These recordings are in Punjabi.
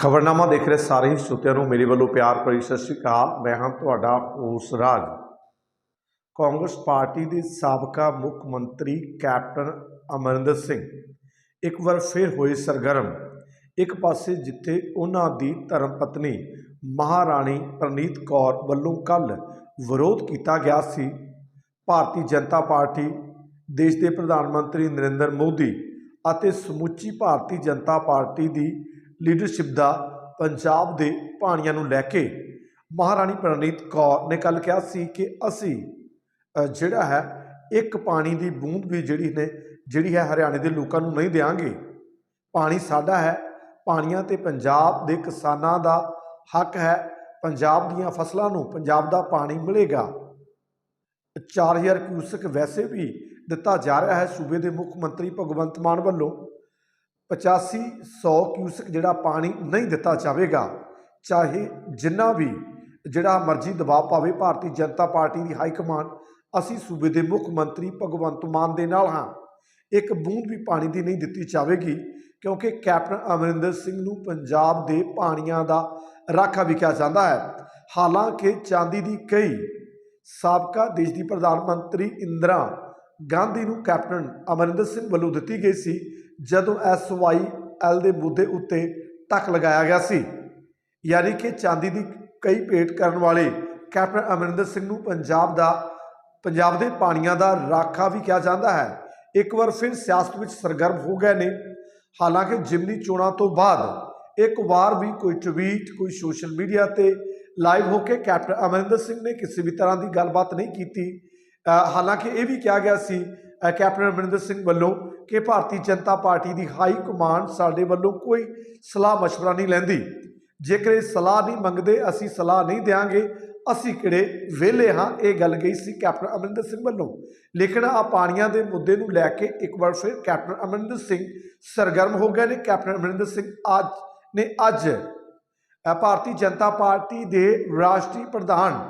ਖਬਰਨਾਮਾ ਦੇਖ ਰਹੇ ਸਾਰੇ ਹੀ ਸਰੋਤਿਆਂ ਨੂੰ ਮੇਰੇ ਵੱਲੋਂ ਪਿਆਰ ਭਰੀ ਸਤਿ ਸ਼੍ਰੀ ਅਕਾਲ। ਮੈਂ ਹਾਂ ਤੁਹਾਡਾ ਹੋਸ ਰਾਜ। ਕਾਂਗਰਸ ਪਾਰਟੀ ਦੇ ਸਾਬਕਾ ਮੁੱਖ ਮੰਤਰੀ ਕੈਪਟਨ ਅਮਰਿੰਦਰ ਸਿੰਘ ਇੱਕ ਵਾਰ ਫਿਰ ਹੋਏ ਸਰਗਰਮ। ਇੱਕ ਪਾਸੇ ਜਿੱਥੇ ਉਹਨਾਂ ਦੀ ਧਰਮ ਪਤਨੀ ਮਹਾਰਾਣੀ ਪ੍ਰਨੀਤ ਕੌਰ ਵੱਲੋਂ ਕੱਲ ਵਿਰੋਧ ਕੀਤਾ ਗਿਆ ਸੀ। ਭਾਰਤੀ ਜਨਤਾ ਪਾਰਟੀ, ਦੇਸ਼ ਦੇ ਪ੍ਰਧਾਨ ਮੰਤਰੀ ਨਰਿੰਦਰ ਮੋਦੀ ਅਤੇ ਸਮੁੱਚੀ ਭਾਰਤੀ ਜਨਤਾ ਪਾਰਟੀ ਦੀ ਲੀਡਰਸ਼ਿਪ ਦਾ ਪੰਜਾਬ ਦੇ ਪਾਣੀਆਂ ਨੂੰ ਲੈ ਕੇ ਮਹਾਰਾਣੀ ਪ੍ਰਨੀਤ ਕੌਰ ਨੇ ਕੱਲ ਕਿਹਾ ਸੀ ਕਿ ਅਸੀਂ ਜਿਹੜਾ ਹੈ, ਇੱਕ ਪਾਣੀ ਦੀ ਬੂੰਦ ਵੀ ਜਿਹੜੀ ਨੇ, ਜਿਹੜੀ ਹੈ ਹਰਿਆਣੇ ਦੇ ਲੋਕਾਂ ਨੂੰ ਨਹੀਂ ਦੇਵਾਂਗੇ ਪਾਣੀ ਸਾਡਾ ਹੈ, ਪਾਣੀਆਂ ਤੇ ਪੰਜਾਬ ਦੇ ਕਿਸਾਨਾਂ ਦਾ ਹੱਕ ਹੈ, ਪੰਜਾਬ ਦੀਆਂ ਫਸਲਾਂ ਨੂੰ, ਪੰਜਾਬ ਦਾ ਪਾਣੀ ਮਿਲੇਗਾ। 4000 ਕਿਊਸਕ ਵੈਸੇ ਵੀ ਦਿੱਤਾ ਜਾ ਰਿਹਾ ਹੈ ਸੂਬੇ ਦੇ ਮੁੱਖ ਮੰਤਰੀ ਭਗਵੰਤ ਮਾਨ ਵੱਲੋਂ। 8500 ਕਿਊਸਕ ਜਿਹੜਾ ਪਾਣੀ ਨਹੀਂ ਦਿੱਤਾ ਜਾਵੇਗਾ, ਚਾਹੇ ਜਿੰਨਾ ਵੀ ਜਿਹੜਾ ਮਰਜ਼ੀ ਦਬਾਅ ਪਾਵੇ, ਭਾਰਤੀ ਜਨਤਾ ਪਾਰਟੀ ਦੀ ਹਾਈ ਕਮਾਂਡ, ਅਸੀਂ ਸੂਬੇ ਦੇ ਮੁੱਖ ਮੰਤਰੀ ਭਗਵੰਤ ਮਾਨ ਦੇ ਨਾਲ ਹਾਂ। ਇੱਕ ਬੂੰਦ ਵੀ ਪਾਣੀ ਦੀ ਨਹੀਂ ਦਿੱਤੀ ਜਾਵੇਗੀ, ਕਿਉਂਕਿ ਕੈਪਟਨ ਅਮਰਿੰਦਰ ਸਿੰਘ ਨੂੰ ਪੰਜਾਬ ਦੇ ਪਾਣੀਆਂ ਦਾ ਰਾਖਾ ਵੀ ਕਿਹਾ ਜਾਂਦਾ ਹੈ। ਹਾਲਾਂਕਿ ਚਾਂਦੀ ਦੀ ਕਈ ਸਾਬਕਾ ਦੇਸ਼ ਦੀ ਪ੍ਰਧਾਨ ਮੰਤਰੀ ਇੰਦਰਾ ਗਾਂਧੀ ਨੂੰ ਕੈਪਟਨ ਅਮਰਿੰਦਰ ਸਿੰਘ ਵੱਲੋਂ ਦਿੱਤੀ ਗਈ ਸੀ ਜਦੋਂ ਐਲ ਦੇ ਮੁੱਦੇ ਉੱਤੇ ਟੱਕ ਲਗਾਇਆ ਗਿਆ ਸੀ, ਯਾਨੀ ਕਿ ਚਾਂਦੀ ਦੀ ਕਈ ਭੇਟ ਕਰਨ ਵਾਲੇ ਕੈਪਟਨ ਅਮਰਿੰਦਰ ਸਿੰਘ ਨੂੰ ਪੰਜਾਬ ਦਾ, ਪੰਜਾਬ ਦੇ ਪਾਣੀਆਂ ਦਾ ਰਾਖਾ ਵੀ ਕਿਹਾ ਜਾਂਦਾ ਹੈ। ਇੱਕ ਵਾਰ ਫਿਰ ਸਿਆਸਤ ਵਿੱਚ ਸਰਗਰਮ ਹੋ ਗਏ ਨੇ। ਹਾਲਾਂਕਿ ਜਿਮਨੀ ਚੋਣਾਂ ਤੋਂ ਬਾਅਦ ਇੱਕ ਵਾਰ ਵੀ ਕੋਈ ਟਵੀਟ, ਕੋਈ ਸੋਸ਼ਲ ਮੀਡੀਆ ਤੇ ਲਾਈਵ ਹੋ ਕੇ ਕੈਪਟਨ ਅਮਰਿੰਦਰ ਸਿੰਘ ਨੇ ਕਿਸੇ ਵੀ ਤਰ੍ਹਾਂ ਦੀ ਗੱਲਬਾਤ ਨਹੀਂ ਕੀਤੀ। ਹਾਲਾਂਕਿ ਇਹ ਵੀ ਕਿਹਾ ਗਿਆ ਸੀ ਕੈਪਟਨ ਅਮਰਿੰਦਰ ਸਿੰਘ ਵੱਲੋਂ ਕਿ ਭਾਰਤੀ ਜਨਤਾ ਪਾਰਟੀ ਦੀ ਹਾਈ ਕਮਾਂਡ ਸਾਡੇ ਵੱਲੋਂ ਕੋਈ ਸਲਾਹ مشਵਰਾ ਨਹੀਂ ਲੈਂਦੀ। ਜੇਕਰ ਇਹ ਸਲਾਹ ਨਹੀਂ ਮੰਗਦੇ, ਅਸੀਂ ਸਲਾਹ ਨਹੀਂ ਦੇਾਂਗੇ ਅਸੀਂ ਕਿਹੜੇ ਵਿਹਲੇ ਹਾਂ? ਇਹ ਗੱਲ ਗਈ ਸੀ ਕੈਪਟਨ ਅਮਰਿੰਦਰ ਸਿੰਘ ਵੱਲੋਂ। ਲੇਕਿਨ ਆ ਪਾਣੀਆਂ ਦੇ ਮੁੱਦੇ ਨੂੰ ਲੈ ਕੇ ਇੱਕ ਵਾਰ ਫਿਰ ਕੈਪਟਨ ਅਮਰਿੰਦਰ ਸਿੰਘ ਸਰਗਰਮ ਹੋ ਗਏ ਨੇ। ਕੈਪਟਨ ਅਮਰਿੰਦਰ ਸਿੰਘ ਅੱਜ ਨੇ ਅੱਜ ਭਾਰਤੀ ਜਨਤਾ ਪਾਰਟੀ ਦੇ ਰਾਸ਼ਟਰੀ ਪ੍ਰਧਾਨ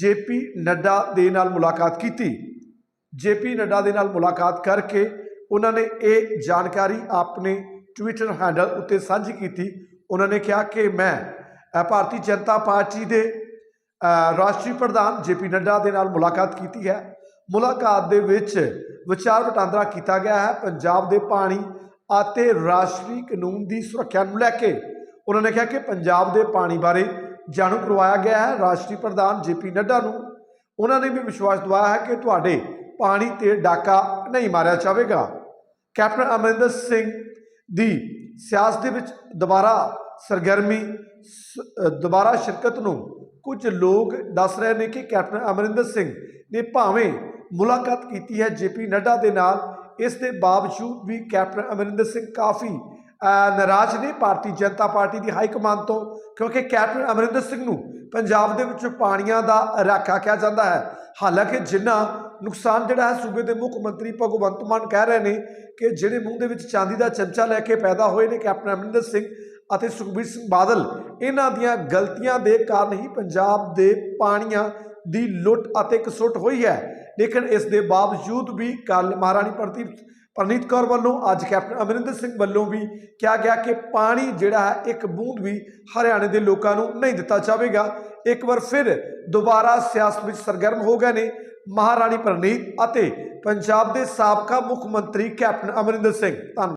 ਜੇਪੀ ਨੱਡਾ ਦੇ ਨਾਲ ਮੁਲਾਕਾਤ ਕੀਤੀ। ਜੇਪੀ ਨੱਡਾ ਦੇ ਨਾਲ ਮੁਲਾਕਾਤ ਕਰਕੇ ਉਹਨਾਂ ਨੇ ਇਹ ਜਾਣਕਾਰੀ ਆਪਣੇ ਟਵਿੱਟਰ ਹੈਂਡਲ ਉੱਤੇ ਸਾਂਝੀ ਕੀਤੀ। ਉਹਨਾਂ ਨੇ ਕਿਹਾ ਕਿ ਮੈਂ ਭਾਰਤੀ ਜਨਤਾ ਪਾਰਟੀ ਦੇ ਰਾਸ਼ਟਰੀ ਪ੍ਰਧਾਨ ਜੇਪੀ ਨੱਡਾ ਦੇ ਨਾਲ ਮੁਲਾਕਾਤ ਕੀਤੀ ਹੈ। ਮੁਲਾਕਾਤ ਦੇ ਵਿੱਚ ਵਿਚਾਰ ਵਟਾਂਦਰਾ ਕੀਤਾ ਗਿਆ ਹੈ। ਪੰਜਾਬ ਦੇ ਪਾਣੀ ਅਤੇ ਰਾਸ਼ਟਰੀ ਕਾਨੂੰਨ ਦੀ ਸੁਰੱਖਿਆ ਨੂੰ ਲੈ ਕੇ ਉਹਨਾਂ ਨੇ ਕਿਹਾ ਕਿ ਪੰਜਾਬ ਦੇ ਪਾਣੀ ਬਾਰੇ ਜਾਣੂ ਕਰਵਾਇਆ ਗਿਆ ਹੈ। ਰਾਸ਼ਟਰੀ ਪ੍ਰਧਾਨ ਜੇਪੀ ਨੱਡਾ ਨੂੰ ਉਹਨਾਂ ਨੇ ਵੀ ਵਿਸ਼ਵਾਸ ਦਿਵਾਇਆ ਹੈ ਕਿ ਤੁਹਾਡੇ ਪਾਣੀ ਤੇ ਡਾਕਾ ਨਹੀਂ ਮਾਰਿਆ ਜਾਵੇਗਾ। ਕੈਪਟਨ ਅਮਰਿੰਦਰ ਸਿੰਘ ਦੀ ਸਿਆਸਤ ਦੇ ਵਿੱਚ ਦੁਬਾਰਾ ਸਰਗਰਮੀ, ਸ- ਦੁਬਾਰਾ ਸ਼ਿਰਕਤ ਨੂੰ ਕੁਝ ਲੋਕ ਦੱਸ ਰਹੇ ਨੇ ਕਿ ਕੈਪਟਨ ਅਮਰਿੰਦਰ ਸਿੰਘ ਨੇ ਭਾਵੇਂ ਮੁਲਾਕਾਤ ਕੀਤੀ ਹੈ ਜੇਪੀ ਨੱਡਾ ਦੇ ਨਾਲ, ਇਸ ਦੇ ਬਾਵਜੂਦ ਵੀ ਕੈਪਟਨ ਅਮਰਿੰਦਰ ਸਿੰਘ ਕਾਫੀ ਨਾਰਾਜ਼ ਨੇ ਭਾਰਤੀ ਜਨਤਾ ਪਾਰਟੀ ਦੀ ਹਾਈ ਕਮਾਂਡ ਤੋਂ, ਕਿਉਂਕਿ ਕੈਪਟਨ ਅਮਰਿੰਦਰ ਸਿੰਘ ਨੂੰ ਪੰਜਾਬ ਦੇ ਵਿੱਚ ਪਾਣੀਆਂ ਦਾ ਰਾਖਾ ਕਿਹਾ ਜਾਂਦਾ ਹੈ। ਹਾਲਾਂਕਿ ਜਿੰਨਾ ਨੁਕਸਾਨ ਜਿਹੜਾ ਹੈ ਸੂਬੇ ਦੇ ਮੁੱਖ ਮੰਤਰੀ ਭਗਵੰਤ ਮਾਨ ਕਹਿ ਰਹੇ ਨੇ ਕਿ ਜਿਹੜੇ ਮੂੰਹ ਦੇ ਵਿੱਚ ਚਾਂਦੀ ਦਾ ਚਮਚਾ ਲੈ ਕੇ ਪੈਦਾ ਹੋਏ ਨੇ ਕੈਪਟਨ ਅਮਰਿੰਦਰ ਸਿੰਘ ਅਤੇ ਸੁਖਬੀਰ ਸਿੰਘ ਬਾਦਲ, ਇਹਨਾਂ ਦੀਆਂ ਗਲਤੀਆਂ ਦੇ ਕਾਰਨ ਹੀ ਪੰਜਾਬ ਦੇ ਪਾਣੀਆਂ ਦੀ ਲੁੱਟ ਅਤੇ ਕਸੁੱਟ ਹੋਈ ਹੈ। ਲੇਕਿਨ ਇਸ ਦੇ ਬਾਵਜੂਦ ਵੀ ਕੱਲ ਮਹਾਰਾਣੀ ਪ੍ਰਦੀਪ ਪ੍ਰਨੀਤ ਕੌਰ ਵੱਲੋਂ ਅੱਜ ਕੈਪਟਨ ਅਮਰਿੰਦਰ ਸਿੰਘ ਵੱਲੋਂ ਵੀ ਕਿਹਾ ਗਿਆ ਕਿ ਪਾਣੀ ਜਿਹੜਾ ਹੈ, ਇੱਕ ਬੂੰਦ ਵੀ ਹਰਿਆਣੇ ਦੇ ਲੋਕਾਂ ਨੂੰ ਨਹੀਂ ਦਿੱਤਾ ਜਾਵੇਗਾ। ਇੱਕ ਵਾਰ ਫਿਰ ਦੁਬਾਰਾ ਸਿਆਸਤ ਵਿੱਚ ਸਰਗਰਮ ਹੋ ਗਏ ਨੇ ਮਹਾਰਾਣੀ ਪ੍ਰਨੀਤ ਅਤੇ ਪੰਜਾਬ ਦੇ ਸਾਬਕਾ ਮੁੱਖ ਮੰਤਰੀ ਕੈਪਟਨ ਅਮਰਿੰਦਰ ਸਿੰਘ। ਧੰਨਵਾਦ।